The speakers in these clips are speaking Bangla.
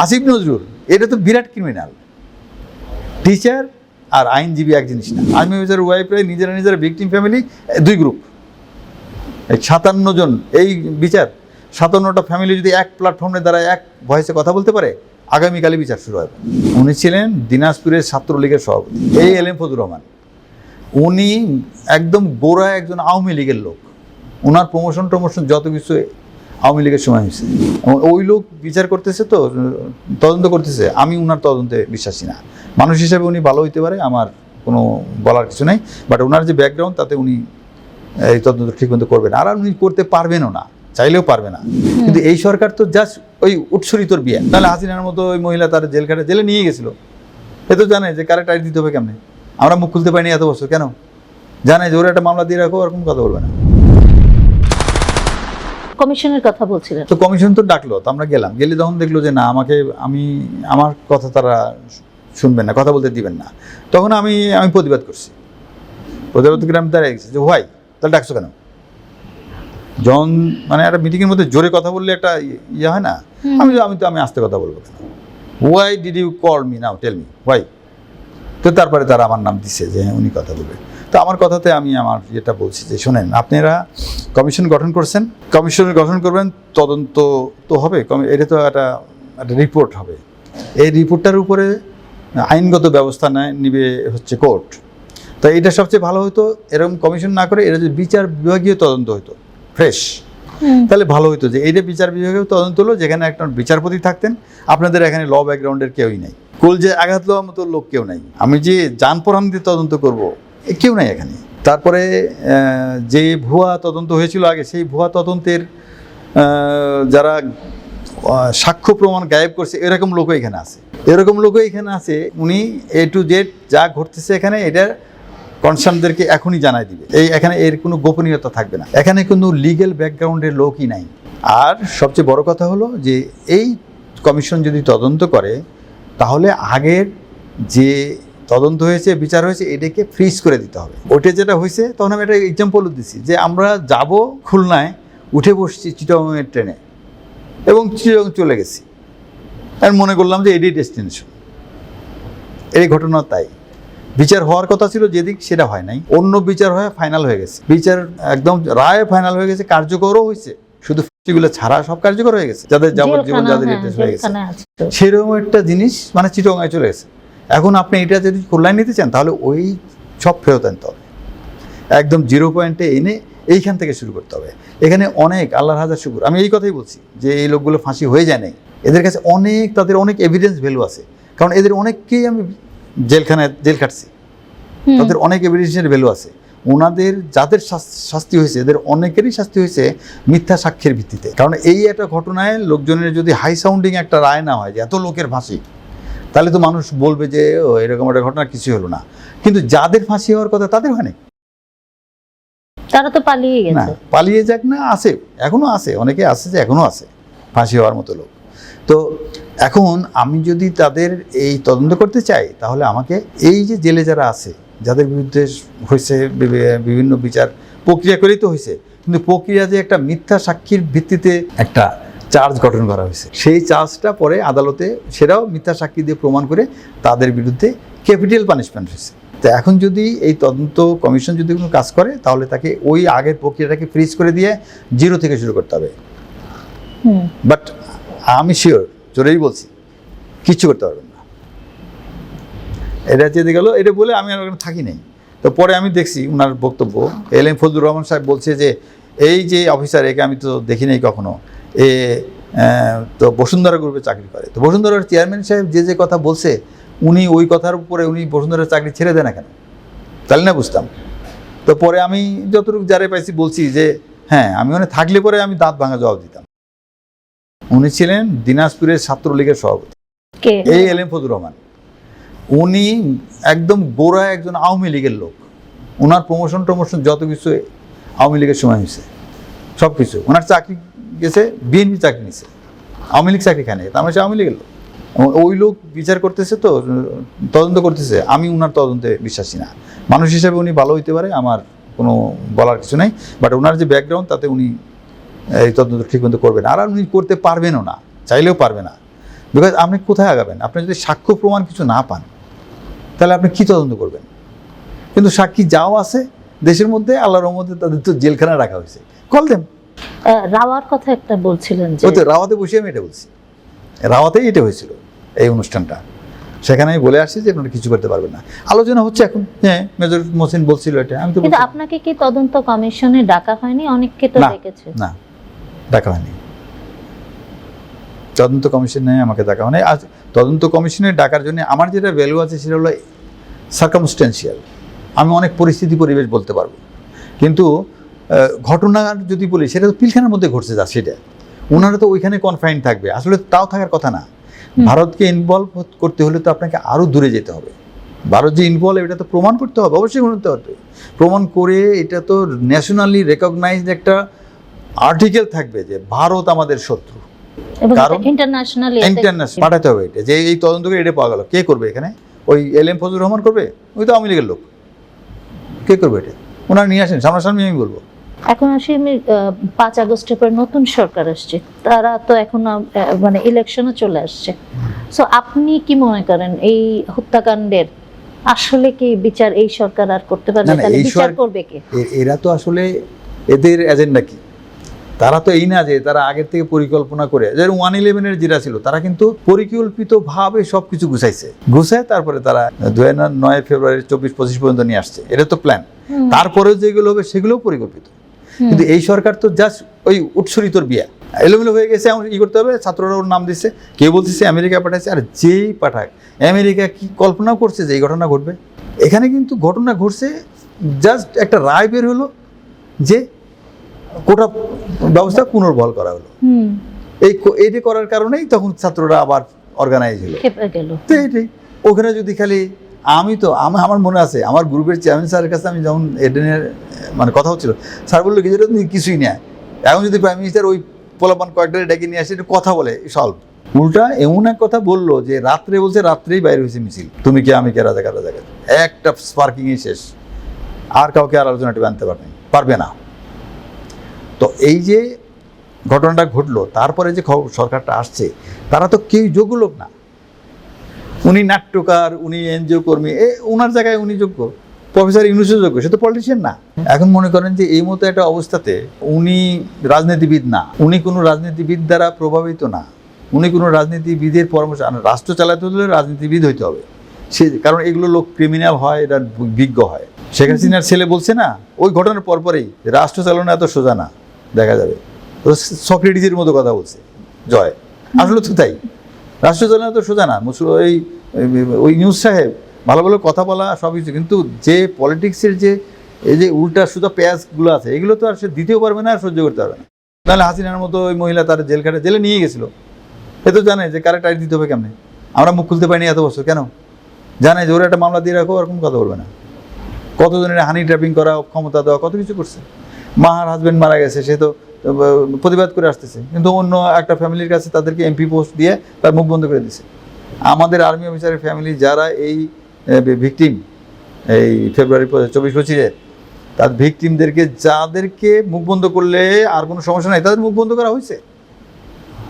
আসিফ নজরুল, এটা তো বিরাট ক্রিমিনাল টিচার আর আইনজীবী এক জিনিস না। আর্মি অফিসার ওয়াইফরা নিজেরা নিজেরা ভিকটিম ফ্যামিলি দুই গ্রুপ সাতান্ন জন, এই বিচার, সাতান্নটা ফ্যামিলি যদি এক প্ল্যাটফর্মে দ্বারা এক ভয়েসে কথা বলতে পারে, আগামীকালই বিচার শুরু হবে। উনি ছিলেন দিনাজপুরের ছাত্রলীগের সভাপতি, এই এল এম ফজুর রহমান। উনি একদম গোড়া একজন আওয়ামী লীগের লোক। ওনার প্রমোশন টমোশন যত কিছু আওয়ামী লীগের সময় হয়েছে। এবং ওই লোক বিচার করতেছে তো তদন্ত করতেছে। আমি ওনার তদন্তে বিশ্বাসী না। মানুষ হিসাবে উনি ভালো হইতে পারে আমার কোনো বলার কিছু নেই। বাট ওনার যে ব্যাকগ্রাউন্ড তাতে উনি এই তদন্ত ঠিক মতো করবেন আর উনি করতে পারবেনও না চাইলেও পারবে না। কিন্তু এই সরকার তো জাস্ট ওই উৎসরিতর বিয়ে। তাহলে হাসিনার মতো ওই মহিলা তার জেল খাটে জেলে নিয়ে গেছিল। এ তো জানে যে কারে টাইট দিতে হবে কেমনে। আমরা মুখ খুলতে পারিনি এত বছর কেন? জানে যে ওরা একটা মামলা দিয়ে রাখো ওরকম কথা বলবে না। কমিশনের কথা বলছিলেন। তো কমিশন তো ডাকলো তো আমরা গেলাম। গেলে যখন দেখল যে না আমাকে আমি আমার কথা তারা শুনবেন না কথা বলতে দিবেন না। তখন আমি আমি প্রতিবাদ করছি। প্রতিবাদ করে আমি দাঁড়িয়ে গেছি যে ভাই তাহলে ডাকছো কেন? যখন মানে একটা মিটিংয়ের মধ্যে জোরে কথা বললে একটা ইয়ে হয় না। আমি আমি তো আমি আস্তে কথা বলব কেন? Why did you call me now tell me why তো তারপরে তারা আমার নাম দিছে যে হ্যাঁ, উনি কথা বলবে। তো আমার কথাতে আমি আমার যেটা বলছি যে শোনেন আপনারা কমিশন গঠন করছেন কমিশন গঠন করবেন তদন্ত তো হবে এটা তো একটা একটা রিপোর্ট হবে। এই রিপোর্টটার উপরে আইনগত ব্যবস্থা নেয় নিবে হচ্ছে কোর্ট তো এটা সবচেয়ে ভালো হতো এরকম কমিশন না করে এটা যদি বিচার বিভাগীয় তদন্ত হতো ফ্রেশ তাহলে ভালো হতো যে এইটা বিচার বিভাগেও তদন্ত হলো যেখানে একটা বিচারপতি থাকতেন আপনাদের এখানে ল ব্যাকগ্রাউন্ডের কেউই নাই। কুল যে আঘাত লওয়ার মতো লোক কেউ নাই। আমি যে যান দিয়ে তদন্ত করব কেউ নাই এখানে। তারপরে যে ভুয়া তদন্ত হয়েছিল আগে, সেই ভুয়া তদন্তের যারা সাক্ষ্য প্রমাণ গায়েব করছে, এরকম লোকও এখানে আছে। এরকম লোকও এখানে আছে, উনি এ টু জেড যা ঘটতেছে এখানে এটা কনসার্নদেরকে এখনই জানাই দিবে। এই এখানে এর কোনো গোপনীয়তা থাকবে না। এখানে কোনো লিগেল ব্যাকগ্রাউন্ডের লোকই নাই। আর সবচেয়ে বড় কথা হলো যে, এই কমিশন যদি তদন্ত করে, তাহলে আগের যে তদন্ত হয়েছে বিচার হয়েছে এটাকে ফ্রিজ করে দিতে হবে। ওটা যেটা হয়েছে তখন আমি একটা এক্সাম্পলও দিছি যে আমরা যাব খুলনায় উঠে বসছি চিটংয়ের ট্রেনে এবং চিটং চলে গেছি। আর মনে করলাম যে এটাই ডেস্টিনেশন এই ঘটনা তাই। বিচার হওয়ার কথা ছিল যেদিক সেটা হয় নাই। অন্য বিচার হয়ে ফাইনাল হয়ে গেছে। বিচার একদম রায় ফাইনাল হয়ে গেছে কার্যকরও হয়েছে। শুধু ফাঁসিগুলো ছাড়া সব কার্যকর হয়ে গেছে। যাদের যাবজ্জীবন যাদের হ্যাঁ, হয়ে গেছে। সেরকম একটা জিনিস মানে চিটংয়ে চলে গেছে। এখন আপনি এটা যদি কল্যাণ নিতে চান তাহলে ওই সব ফেরত আনতে হবে। একদম জিরো পয়েন্টে এনে এইখান থেকে শুরু করতে হবে। এখানে অনেক আল্লাহর হাজার শুকুর। আমি এই কথাই বলছি যে এই লোকগুলো ফাঁসি হয়ে যায় নাই। এদের কাছে অনেক তাদের অনেক এভিডেন্স ভ্যালু আছে। কারণ এদের অনেককেই আমি জেলখানায় জেল কাটছি তাদের অনেক এভিডেন্সের ভ্যালু আছে। ওনাদের যাদের শাস্তি হয়েছে এদের অনেকেরই শাস্তি হয়েছে মিথ্যা সাক্ষ্যের ভিত্তিতে। কারণ এই একটা ঘটনায় লোকজনের যদি হাই সাউন্ডিং একটা রায় না হয় যে এত লোকের ফাঁসি তাহলে তো মানুষ বলবে যে ও এরকম একটা ঘটনা কিছু হলো না। কিন্তু যাদের ফাঁসি হওয়ার কথা তাদের হয়নি তারা তো পালিয়ে না গেছে। পালিয়ে যাক না আছে এখনও আছে অনেকে আছে যে এখনও আছে ফাঁসি হওয়ার মতো লোক। তো এখন আমি যদি তাদের এই তদন্ত করতে চাই তাহলে আমাকে এই যে জেলে যারা আছে যাদের বিরুদ্ধে হয়েছে বিভিন্ন বিচার প্রক্রিয়া করেই তো হয়েছে কিন্তু প্রক্রিয়া যে একটা মিথ্যা সাক্ষীর ভিত্তিতে একটা চার্জ গঠন করা হয়েছে। সেই চার্জটা পরে আদালতে সেটাও মিথ্যা সাক্ষী দিয়ে প্রমাণ করে তাদের বিরুদ্ধে ক্যাপিটাল পানিশমেন্ট হয়েছে। তো এখন যদি এই তদন্ত কমিশন যদি কোনো কাজ করে তাহলে তাকে ওই আগের প্রক্রিয়াটাকে ফ্রিজ করে দিয়ে জিরো থেকে শুরু করতে হবে। বাট আমি শিওর জোরেই বলছি কিচ্ছু করতে পারবেন না। এটা যেতে গেল এটা বলে আমি আর ওখানে থাকি নাই। তো পরে আমি দেখছি ওনার বক্তব্য এল এম ফজলুর রহমান সাহেব বলছে যে এই যে অফিসার একে আমি তো দেখি নাই কখনো। এ তো বসুন্ধরা গ্রুপে চাকরি করে। তো বসুন্ধরার চেয়ারম্যান সাহেব যে যে কথা বলছে উনি ওই কথার উপরে উনি বসুন্ধরার চাকরি ছেড়ে দেন না কেন? তাহলে না বুঝতাম। তো পরে আমি যতটুকু যারে পাইছি বলছি যে হ্যাঁ আমি ওখানে থাকলে পরে আমি দাঁত ভাঙা জবাব দিতাম। উনি ছিলেন দিনাজপুরের ছাত্রলীগের সভাপতি। এই এল এম ফজুর রহমান। উনি একদম গোড়া একজন আওয়ামী লীগের লোক। ওনার প্রমোশন টমোশন যত কিছু আওয়ামী লীগের সময় হয়েছে সব কিছু ওনার চাকরি গেছে, বিএনপি চাকরি নিছে। আওয়ামী লীগ চাকরি খানে তার মানে সে আওয়ামী লীগের লোক। ওই লোক বিচার করতেছে তো, তদন্ত করতেছে। আমি ওনার তদন্তে বিশ্বাসী না। মানুষ হিসেবে উনি ভালো হইতে পারে, আমার কোনো বলার কিছু নেই। বাট ওনার যে ব্যাকগ্রাউন্ড তাতে উনি এই তদন্ত ঠিক মতো করবেন। আর উনি করতে পারবেনও না, চাইলেও পারবে না। বিকজ আপনি কোথায় আগাবেন? আপনি যদি সাক্ষ্য প্রমাণ কিছু না পান, তাহলে আপনি কি তদন্ত করবেন? কিন্তু সাক্ষী যাও আছে, দেশের মধ্যে, আল্লাহর রহমতে তাদের তো জেলখানা রাখা হয়েছে। কল দেন রাওয়ার কথা একটা বলছিলেন যে ওই তো রাওয়াতে বসে আমি এটা বলছি। রাওয়াতেই এটা হয়েছিল এই অনুষ্ঠানটা। সেখানে আমি বলে আসছি যে আপনারা কিছু করতে পারবেন না। আলোচনা হচ্ছে এখন। হ্যাঁ মেজর মোসিন বলছিল এটা আমি তো কিন্তু আপনাকে কি তদন্ত কমিশনে ডাকা হয়নি? অনেককে তো ডেকেছে। না ডাকা হয়নি। তদন্ত কমিশনে আমাকে ডাকা হয়নি। আজ তদন্ত কমিশনে ডাকার জন্য আমার যেটা ভ্যালু আছে সেটা হলো সার্কামস্টেন্সিয়াল আমি অনেক পরিস্থিতি পরিবেশ বলতে পারব। কিন্তু ঘটনা যদি বলি সেটা তো পিলখানার মধ্যে ঘটছে যা সেটা। ওনারা তো ওইখানে কনফাইন থাকবে। আসলে তাও থাকার কথা না। ভারতকে ইনভলভ করতে হলে তো আপনাকে আরও দূরে যেতে হবে। ভারত যে ইনভলভ এটা তো প্রমাণ করতে হবে অবশ্যই করতে হবে। প্রমাণ করে এটা তো ন্যাশনালি রেকগনাইজড একটা আর্টিকেল থাকবে যে ভারত আমাদের শত্রু। কারণ- ইন্টারন্যাশনালি ইন্টারন্যাশনাল পাঠাতে হবে এটা। যে এই তদন্ত করে এটা পাওয়া গেল। কে করবে এখানে? ওই এল এম ফজলুর রহমান করবে? ওই তো আওয়ামী লীগের লোক। কে করবে এটা? ওনারা নিয়ে আসেন সামনাসামনি আমি বলব। এখন আসি আমি পাঁচ আগস্টের পর নতুন সরকার আসছে। তারা তো এখন মানে ইলেকশনও চলে আসছে। সো আপনি কি মনে করেন এই হত্যাকাণ্ডের আসলে কি বিচার এই সরকার আর করতে পারবে? তাহলে বিচার করবে কে? এরা তো আসলে এদের এজেন্ডা কি? তারা তো এই না যে তারা আগের থেকে পরিকল্পনা করে যেরকম ওয়ান ইলেভেনের যেটা ছিল তারা কিন্তু পরিকল্পিত ভাবে সবকিছু গুছাইছে। গুছায় তারপরে তারা দুই হাজার নয় ফেব্রুয়ারি চব্বিশ পঁচিশ পর্যন্ত নিয়ে আসছে। এটা তো প্ল্যান হুম, তারপরেও যেগুলো হবে সেগুলোও পরিকল্পিত। কিন্তু এই সরকার তো জাস্ট ওই উৎসরিতর বিয়া। এলোমেলো হয়ে গেছে এমন ই করতে হবে ছাত্ররা ওর নাম দিচ্ছে কেউ বলতেছে আমেরিকা পাঠাচ্ছে আর যেই পাঠাক। আমেরিকা কি কল্পনা করছে যে এই ঘটনা ঘটবে? এখানে কিন্তু ঘটনা ঘটছে জাস্ট একটা রায় বের হলো যে কোটা ব্যবস্থা পুনর্বহাল করা হলো। এই এইটা করার কারণেই তখন ছাত্ররা আবার অর্গানাইজ হলো। তো এইটাই। ওখানে যদি খালি আমি তো, আমি, আমার মনে আছে, আমার গ্রুপের চেয়ারম্যান স্যারের কাছে আমি যখন এডেনের মানে কথা হচ্ছিল, স্যার বলল, কি যেটা কিছুই নেয়? এখন যদি প্রাইম মিনিস্টার ওই পোলাপান কয়েকটা ডেকে নিয়ে আসে কথা বলে সলভ উল্টা এমন এক কথা বলল যে, রাত্রে বলছে, রাত্রেই বাইরে হয়েছে মিছিল। তুমি কে, আমি কে রাজা রাজা একটা স্পার্কিংই শেষ। আর কাউকে আর আলোচনাটি আনতে পারবে পারবে না। তো এই যে ঘটনাটা ঘটলো, তারপরে যে সরকারটা আসছে, তারা তো কেউ যোগ্য লোক না। উনি নাট্যকার, উনি এনজিও কর্মী, এ ওনার জায়গায় উনি যোগ্য। প্রফেসর ইউনুসও যোগ্য, সে তো পলিটিশিয়ান না। এখন মনে করেন যে এই মতো একটা অবস্থাতে উনি রাজনীতিবিদ না, উনি কোনো রাজনীতিবিদ দ্বারা প্রভাবিত না, উনি কোনো রাজনীতিবিদের পরামর্শ রাষ্ট্র চালাতে হলে রাজনীতিবিদ হইতে হবে। সে, কারণ এগুলো লোক ক্রিমিনাল হয় এটা বিজ্ঞ হয়। শেখ হাসিনার ছেলে বলছে না, ওই ঘটনার পরপরেই রাষ্ট্র চালানো এত সোজা না, দেখা যাবে। সক্রেটিসের মতো কথা বলছে, জয়। আসলে তো তাই। রাষ্ট্র চালানো তো সোজা না ওই ওই নিউজ সাহেব, ভালো ভালো কথা বলা সব কিছু কিন্তু যে পলিটিক্সের যে, এই যে উল্টা সুতা পেঁয়াজগুলো আছে, এগুলো তো আর সে দিতেও পারবে না আর সহ্য করতে পারবে না। নাহলে হাসিনার মতো ওই মহিলা তার জেল কাটে জেলে নিয়ে গেছিল। এ তো জানে যে কারে টাইট দিতে হবে কেমনে। আমরা মুখ খুলতে পারিনি এত বছর, কেন? জানে যে ওরা একটা মামলা দিয়ে রাখো এরকম কথা বলবে না। কতজনের হানি ট্র্যাপিং করা, ক্ষমতা দেওয়া, কত কিছু করছে। মা আর হাজবেন্ড মারা গেছে, সে তো প্রতিবাদ করে আসতেছে। কিন্তু অন্য একটা ফ্যামিলির কাছে তাদেরকে এমপি পোস্ট দিয়ে তার মুখ বন্ধ করে দিছে। আমাদের আর্মি অফিসারের ফ্যামিলি যারা এই ভিকটিম এই ফেব্রুয়ারি চব্বিশ পঁচিশে, তার ভিকটিমদেরকে যাদেরকে মুখ বন্ধ করলে আর কোনো সমস্যা নাই, তাদের মুখ বন্ধ করা হয়েছে।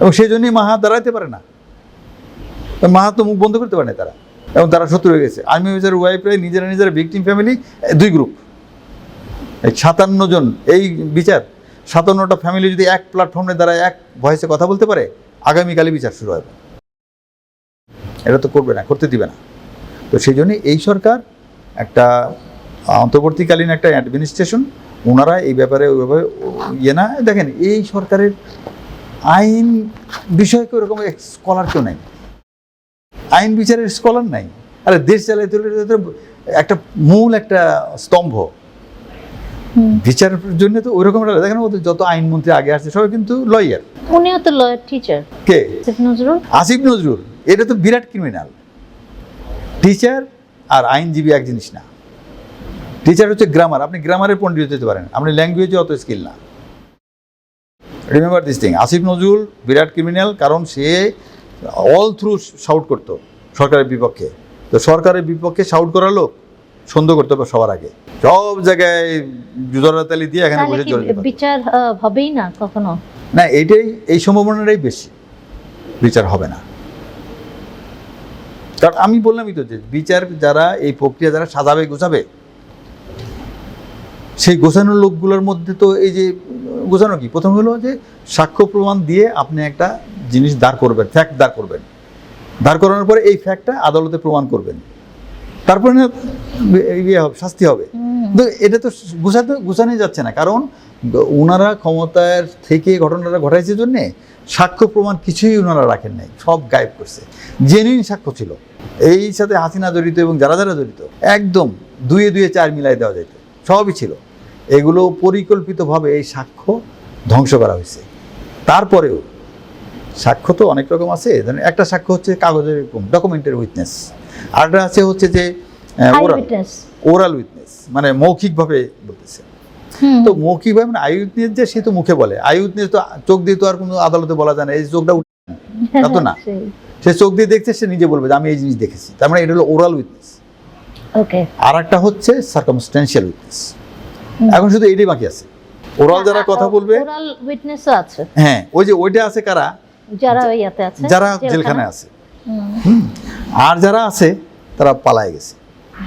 এবং সেই জন্যই মাহা দাঁড়াইতে পারে না। মাহা তো মুখ বন্ধ করতে পারে না তারা। এবং তারা শত্রু হয়ে গেছে। আর্মি অফিসার ওয়াইফরা নিজেরা নিজেরা ভিকটিম ফ্যামিলি দুই গ্রুপ এই সাতান্ন জন, এই বিচার সাতান্নটা ফ্যামিলি যদি এক প্ল্যাটফর্মে দ্বারা এক ভয়েসে কথা বলতে পারে, আগামীকালই বিচার শুরু হবে। এটা তো করবে না, করতে দিবে না। তো সেই জন্য এই সরকার একটা, অন্তর্বর্তীকালীন একটা অ্যাডমিনিস্ট্রেশন ওনারা এই ব্যাপারে ওইভাবে ইয়ে না, দেখেন এই সরকারের আইন বিষয়ে কেউ এরকম স্কলার কেউ নাই। আইন বিচারের স্কলার নাই। আরে দেশ চালাইতে একটা মূল একটা স্তম্ভ। বিচারের জন্য তো ওইরকম একটা- দেখেন যত আইনমন্ত্রী আগে আসছে সবাই কিন্তু লয়ার উনিও তো লয়ার টিচার কে? নজরুল। আসিফ নজরুল। এটা তো বিরাট ক্রিমিনাল টিচার আর আইনজীবী এক জিনিস না। টিচার হচ্ছে গ্রামার আপনি গ্রামারের পণ্ডিত হতে পারেন। আপনি ল্যাঙ্গুয়েজে অত স্কিল না। Remember this thing Asif Nazrul Virat criminal কারণ সে অল থ্রু শাউট করতো সরকারের বিপক্ষে। তো সরকারের বিপক্ষে শাউট করা লোক সন্দেহ করতে হবে সবার আগে। সব জায়গায় জুদারাতালি দিয়ে এখানে বসে বিচার হবেই না কখনো? না এইটাই এই সম্ভাবনাটাই বেশি। বিচার হবে না। কারণ আমি বললামই তো যে বিচার যারা এই প্রক্রিয়া যারা সাজাবে গোছাবে সেই গোছানো লোকগুলোর মধ্যে তো এই যে গোছানো কি? প্রথম হলো যে সাক্ষ্য প্রমাণ দিয়ে আপনি একটা জিনিস দাঁড় করবেন ফ্যাক্ট দাঁড় করবেন। দাঁড় করানোর পরে এই ফ্যাক্টটা আদালতে প্রমাণ করবেন। তারপরে না ইয়ে হবে শাস্তি হবে। এটা তো গুছাতে গুছানোই যাচ্ছে না। কারণ ওনারা ক্ষমতার থেকে ঘটনাটা ঘটাইছে জন্যে সাক্ষ্য প্রমাণ কিছুই ওনারা রাখেন নাই, সব গায়েব করছে। জেনুইন সাক্ষ্য ছিল। এই সাথে হাসিনা জড়িত এবং যারা যারা জড়িত, একদম দুয়ে দুয়ে চার মিলাই দেওয়া যেত সবই ছিল। এগুলো পরিকল্পিতভাবে এই সাক্ষ্য ধ্বংস করা হয়েছে। তারপরেও সাক্ষ্য তো অনেক রকম আছে। একটা সাক্ষ্য হচ্ছে কাগজের ডকুমেন্টের উইটনেস আরেকটা আছে হচ্ছে যে ওরাল উইটনেস ওরাল উইটনেস মানে মৌখিকভাবে বলতেছে। তো মৌখিকভাবে মানে আই উইটনেস যে সে তো মুখে বলে। আই উইটনেস তো চোখ দিয়ে তো আর কোনো আদালতে বলা যায় না এই চোখটা উঠে তা তো না। সে চোখ দিয়ে দেখছে সে নিজে বলবে যে আমি এই জিনিস দেখেছি। তার মানে এটা হলো ওরাল উইটনেস আর একটা হচ্ছে সার্কামস্টেন্সিয়াল উইটনেস এখন শুধু এটাই বাকি আছে। ওরাল যারা কথা বলবে ওরাল উইটনেসও আছে। হ্যাঁ ওই যে ওইটা আছে কারা? যারা ইয়াতে আছে যারা জেলখানায়। আছে। আর যারা আছে তারা পালায় গেছে।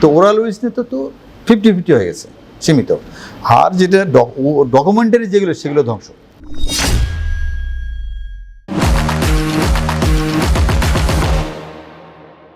তো ওরাল উইটনেস তো তো ফিফটি ফিফটি হয়ে গেছে, সীমিত। আর যেটা ডকুমেন্টারি যেগুলো, সেগুলো ধ্বংস।